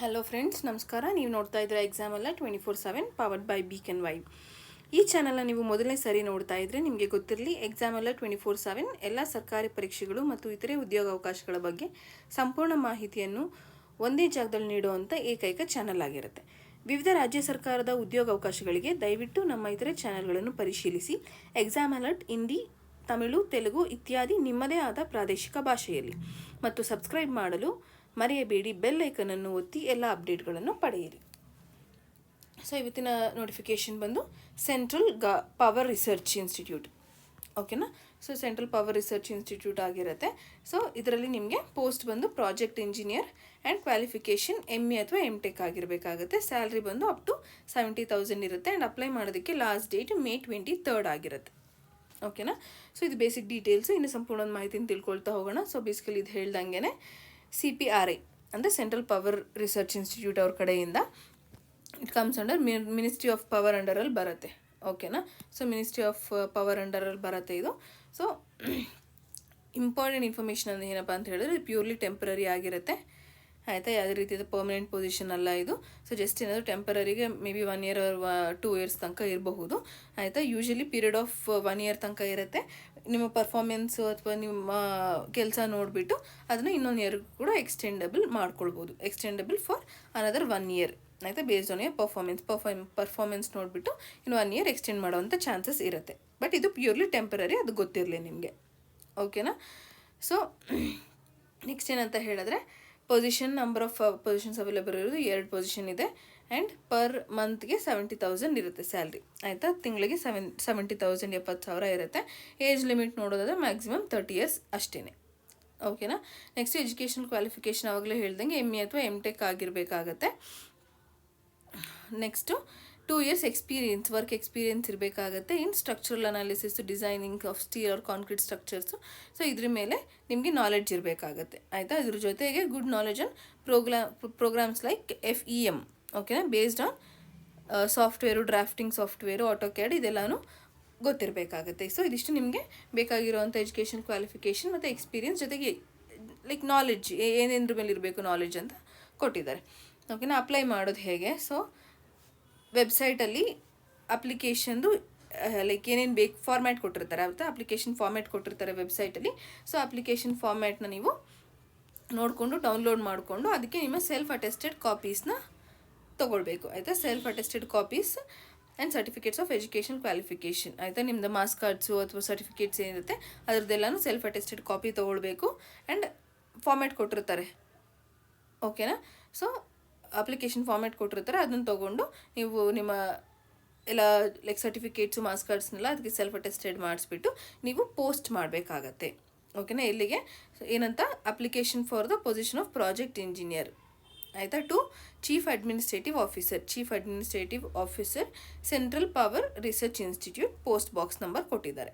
Hello friends ನಮಸ್ಕಾರ. ನೀವು ನೋಡ್ತಾ ಇದ್ದೀರಾ ಎಕ್ಸಾಮ್ ಅಲ್ಲ twenty four seven powered by B Ken Y ಈ ಚಾನಲ್ನ ನೀವು ಮೊದಲನೇ ಸರಿ ನೋಡ್ತಾ ಇದ್ದರೆ ನಿಮಗೆ ಗೊತ್ತಿರಲಿ ಎಕ್ಸಾಮ್ ಅಲ್ಲ ಟ್ವೆಂಟಿ ಫೋರ್ ಸೆವೆನ್ ಎಲ್ಲ ಸರ್ಕಾರಿ ಪರೀಕ್ಷೆಗಳು ಮತ್ತು ಇತರೆ ಉದ್ಯೋಗಾವಕಾಶಗಳ ಬಗ್ಗೆ ಸಂಪೂರ್ಣ ಮಾಹಿತಿಯನ್ನು ಒಂದೇ ಜಾಗದಲ್ಲಿ ನೀಡುವಂಥ ಏಕೈಕ ಚಾನಲ್ ಆಗಿರುತ್ತೆ. ವಿವಿಧ ರಾಜ್ಯ ಸರ್ಕಾರದ ಉದ್ಯೋಗಾವಕಾಶಗಳಿಗೆ ದಯವಿಟ್ಟು ನಮ್ಮ ಇತರೆ ಚಾನಲ್ಗಳನ್ನು ಪರಿಶೀಲಿಸಿ. ಎಕ್ಸಾಮ್ ಅಲರ್ಟ್ ಹಿಂದಿ ತಮಿಳು, ತೆಲುಗು ಇತ್ಯಾದಿ ನಿಮ್ಮದೇ ಆದ ಪ್ರಾದೇಶಿಕ ಭಾಷೆಯಲ್ಲಿ. ಮತ್ತು ಸಬ್ಸ್ಕ್ರೈಬ್ ಮಾಡಲು ಮರೆಯಬೇಡಿ ಬೆಲ್ ಐಕನನ್ನು ಒತ್ತಿ ಎಲ್ಲ ಅಪ್ಡೇಟ್ಗಳನ್ನು ಪಡೆಯಿರಿ. ಸೊ, ಇವತ್ತಿನ ನೋಟಿಫಿಕೇಷನ್ ಬಂದು ಸೆಂಟ್ರಲ್ ಗ ಪವರ್ ರಿಸರ್ಚ್ ಇನ್ಸ್ಟಿಟ್ಯೂಟ್ ಓಕೆನಾ so central power research institute ಆಗಿರುತ್ತೆ. ಸೊ ಇದರಲ್ಲಿ ನಿಮಗೆ ಪೋಸ್ಟ್ ಬಂದು project engineer and qualification M A ಅಥವಾ ಎಂ ಟೆಕ್ ಆಗಿರಬೇಕಾಗುತ್ತೆ. ಸ್ಯಾಲ್ರಿ ಬಂದು ಅಪ್ ಟು ಸೆವೆಂಟಿ ತೌಸಂಡ್ ಇರುತ್ತೆ. ಆ್ಯಂಡ್ ಅಪ್ಲೈ ಮಾಡೋದಕ್ಕೆ last date May twenty third ಆಗಿರುತ್ತೆ. ಓಕೆನಾ ಸೊ ಇದು ಬೇಸಿಕ್ ಡೀಟೇಲ್ಸು ಇನ್ನು ಸಂಪೂರ್ಣ ಮಾಹಿತಿನ ತಿಳ್ಕೊಳ್ತಾ ಹೋಗೋಣ. ಸೊ ಬೇಸಿಕಲಿ ಇದು ಹೇಳ್ದಂಗೆ ಸಿ ಪಿ ಆರ್ ಐ ಅಂದರೆ ಸೆಂಟ್ರಲ್ ಪವರ್ ರಿಸರ್ಚ್ ಇನ್ಸ್ಟಿಟ್ಯೂಟ್ ಅವ್ರ ಕಡೆಯಿಂದ it comes under Ministry of Power ಅಂಡರಲ್ಲಿ ಬರುತ್ತೆ. ಓಕೆನಾ ಸೊ ಮಿನಿಸ್ಟ್ರಿ ಆಫ್ ಪವರ್ ಅಂಡರಲ್ಲಿ ಬರುತ್ತೆ ಇದು. ಸೊ ಇಂಪಾರ್ಟೆಂಟ್ ಇನ್ಫಾರ್ಮೇಷನ್ ಅಂದರೆ ಏನಪ್ಪ ಅಂತ ಹೇಳಿದ್ರೆ ಪ್ಯೂರ್ಲಿ ಟೆಂಪ್ರರಿ ಆಗಿರುತ್ತೆ. ಆಯಿತಾ, ಯಾವುದೇ ರೀತಿಯಾದ ಪರ್ಮನೆಂಟ್ ಪೊಸಿಷನ್ ಅಲ್ಲ ಇದು. ಸೊ ಜಸ್ಟ್ ಏನಾದರೂ ಟೆಂಪರರಿಗೆ maybe one year two years ತನಕ ಇರಬಹುದು. ಆಯಿತಾ usually period of one year ತನಕ ಇರುತ್ತೆ. ನಿಮ್ಮ ಪರ್ಫಾರ್ಮೆನ್ಸು ಅಥವಾ ನಿಮ್ಮ ಕೆಲಸ ನೋಡಿಬಿಟ್ಟು ಅದನ್ನು ಇನ್ನೊಂದು ಇಯರ್ ಕೂಡ ಎಕ್ಸ್ಟೆಂಡಬಲ್ ಮಾಡ್ಕೊಳ್ಬೋದು extendable for another one year ಆಯಿತಾ based on your performance perform performance ನೋಡಿಬಿಟ್ಟು ಇನ್ನು ಒನ್ ಇಯರ್ ಎಕ್ಸ್ಟೆಂಡ್ ಮಾಡೋವಂಥ ಚಾನ್ಸಸ್ ಇರುತ್ತೆ. ಬಟ್ ಇದು ಪ್ಯೂರ್ಲಿ ಟೆಂಪರರಿ ಅದು ಗೊತ್ತಿರಲಿ ನಿಮಗೆ. ಓಕೆನಾ ಸೊ ನೆಕ್ಸ್ಟ್ ಏನಂತ ಹೇಳಿದ್ರೆ position number of positions available ಇರೋದು ಎರಡು ಪೊಸಿಷನ್ ಇದೆ. ಆ್ಯಂಡ್ ಪರ್ ಮಂತ್ಗೆ ಸೆವೆಂಟಿ ತೌಸಂಡ್ ಇರುತ್ತೆ ಸ್ಯಾಲ್ರಿ ಆಯಿತಾ? ತಿಂಗಳಿಗೆ ಸೆವೆನ್ ಸೆವೆಂಟಿ ತೌಸಂಡ್ ಎಪ್ಪತ್ತು ಸಾವಿರ ಇರುತ್ತೆ. ಏಜ್ ಲಿಮಿಟ್ ನೋಡೋದಾದ್ರೆ ಮ್ಯಾಕ್ಸಿಮಮ್ ತರ್ಟಿ ಇಯರ್ಸ್ ಅಷ್ಟೇ ಓಕೆನಾ ನೆಕ್ಸ್ಟ್ ಎಜುಕೇಷನ್ ಕ್ವಾಲಿಫಿಕೇಷನ್ ಆವಾಗಲೇ ಹೇಳ್ದಂಗೆ ಎಂ ಎ ಅಥವಾ M tech ಆಗಿರಬೇಕಾಗತ್ತೆ. Next two years experience work experience ಇರಬೇಕಾಗತ್ತೆ in structural analysis designing of steel or concrete structures so ಇದ್ರ ಮೇಲೆ ನಿಮಗೆ ನಾಲೆಡ್ಜ್ ಇರಬೇಕಾಗತ್ತೆ. ಆಯಿತಾ? ಇದ್ರ ಜೊತೆಗೆ good knowledge on ಪ್ರೋಗ್ರಾ programs like F E M ಓಕೆನಾ based on software drafting software AutoCAD ಇದೆಲ್ಲನೂ ಗೊತ್ತಿರಬೇಕಾಗತ್ತೆ. ಸೊ ಇದಿಷ್ಟು ನಿಮಗೆ ಬೇಕಾಗಿರುವಂಥ ಎಜುಕೇಷನ್ ಕ್ವಾಲಿಫಿಕೇಷನ್ ಮತ್ತು ಎಕ್ಸ್ಪೀರಿಯನ್ಸ್ ಜೊತೆಗೆ ಲೈಕ್ ನಾಲೆಡ್ಜ್ ಏನೇನ್ರ ಮೇಲೆ ಇರಬೇಕು ನಾಲೆಡ್ಜ್ ಅಂತ ಕೊಟ್ಟಿದ್ದಾರೆ. ಓಕೆನಾ ಅಪ್ಲೈ ಮಾಡೋದು ಹೇಗೆ? ಸೊ ವೆಬ್ಸೈಟಲ್ಲಿ ಅಪ್ಲಿಕೇಶನ್ದು ಲೈಕ್ ಏನೇನು ಬೇಕು ಫಾರ್ಮ್ಯಾಟ್ ಕೊಟ್ಟಿರ್ತಾರೆ ಆಯಿತಾ ಅಪ್ಲಿಕೇಶನ್ ಫಾರ್ಮ್ಯಾಟ್ ಕೊಟ್ಟಿರ್ತಾರೆ ವೆಬ್ಸೈಟಲ್ಲಿ ಸೊ ಅಪ್ಲಿಕೇಶನ್ ಫಾರ್ಮ್ಯಾಟ್ನ ನೀವು ನೋಡಿಕೊಂಡು ಡೌನ್ಲೋಡ್ ಮಾಡಿಕೊಂಡು, ಅದಕ್ಕೆ ನಿಮ್ಮ ಸೆಲ್ಫ್ ಅಟೆಸ್ಟೆಡ್ ಕಾಪೀಸ್ನ ತೊಗೊಳ್ಬೇಕು. ಆಯಿತಾ? Self attested copies and certificates of education qualification ಆಯಿತಾ? ನಿಮ್ಮದು ಮಾರ್ಕ್ಸ್ ಕಾರ್ಡ್ಸು ಅಥವಾ ಸರ್ಟಿಫಿಕೇಟ್ಸ್ ಏನಿರುತ್ತೆ, ಅದರದ್ದೆಲ್ಲನೂ ಸೆಲ್ಫ್ ಅಟೆಸ್ಟೆಡ್ ಕಾಪಿ ತೊಗೊಳ್ಬೇಕು. ಆ್ಯಂಡ್ ಫಾರ್ಮ್ಯಾಟ್ ಕೊಟ್ಟಿರ್ತಾರೆ. ಓಕೆನಾ ಸೊ ಅಪ್ಲಿಕೇಶನ್ ಫಾರ್ಮೆಟ್ ಕೊಟ್ಟಿರ್ತಾರೆ, ಅದನ್ನು ತೊಗೊಂಡು ನೀವು ನಿಮ್ಮ ಎಲ್ಲ ಲೈಕ್ ಸರ್ಟಿಫಿಕೇಟ್ಸು ಮಾರ್ಕ್ಸ್ ಕಾರ್ಡ್ಸ್ನೆಲ್ಲ ಅದಕ್ಕೆ ಸೆಲ್ಫ್ ಅಟೆಸ್ಟೆಡ್ ಮಾಡಿಸ್ಬಿಟ್ಟು ನೀವು ಪೋಸ್ಟ್ ಮಾಡಬೇಕಾಗತ್ತೆ. ಓಕೆನಾ ಇಲ್ಲಿಗೆ ಏನಂತ? Application for the position of project engineer ಆಯಿತಾ? To chief administrative officer chief administrative officer central power research institute post box number ಕೊಟ್ಟಿದ್ದಾರೆ.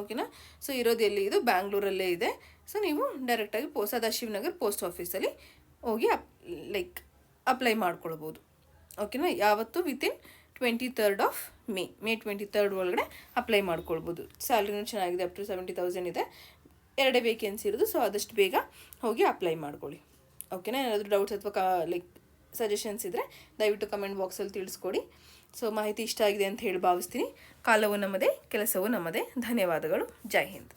ಓಕೆನಾ ಸೊ ಇರೋದು ಎಲ್ಲಿ? ಇದು ಬ್ಯಾಂಗ್ಳೂರಲ್ಲೇ ಇದೆ. ಸೊ ನೀವು ಡೈರೆಕ್ಟಾಗಿ ಪೋ ಸದಾಶಿವನಗರ್ ಪೋಸ್ಟ್ ಆಫೀಸಲ್ಲಿ ಹೋಗಿ ಅಪ್ ಲೈಕ್ ಅಪ್ಲೈ ಮಾಡ್ಕೊಳ್ಬೋದು. ಓಕೆನಾ ಯಾವತ್ತು? Within twenty third of May May twenty third ಒಳಗಡೆ ಅಪ್ಲೈ ಮಾಡ್ಕೊಳ್ಬೋದು. ಸ್ಯಾಲ್ರಿನೂ ಚೆನ್ನಾಗಿದೆ ಅಪ್ ಟು ಸೆವೆಂಟಿ ತೌಸಂಡ್ ಇದೆ. ಎರಡೇ ವೇಕೆನ್ಸಿ ಇರೋದು ಸೊ ಆದಷ್ಟು ಬೇಗ ಹೋಗಿ ಅಪ್ಲೈ ಮಾಡ್ಕೊಳ್ಳಿ. ಓಕೆನಾ ಏನಾದರೂ ಡೌಟ್ಸ್ ಅಥವಾ ಕಾ ಲೈಕ್ ಸಜೆಷನ್ಸ್ ಇದ್ದರೆ ದಯವಿಟ್ಟು ಕಮೆಂಟ್ ಬಾಕ್ಸಲ್ಲಿ ತಿಳಿಸ್ಕೊಡಿ. ಸೊ ಮಾಹಿತಿ ಇಷ್ಟ ಆಗಿದೆ ಅಂತ ಹೇಳಿ ಭಾವಿಸ್ತೀನಿ. ಕಾಲವು ನಮ್ಮದೇ, ಕೆಲಸವು ನಮ್ಮದೇ. ಧನ್ಯವಾದಗಳು. ಜೈ ಹಿಂದ್.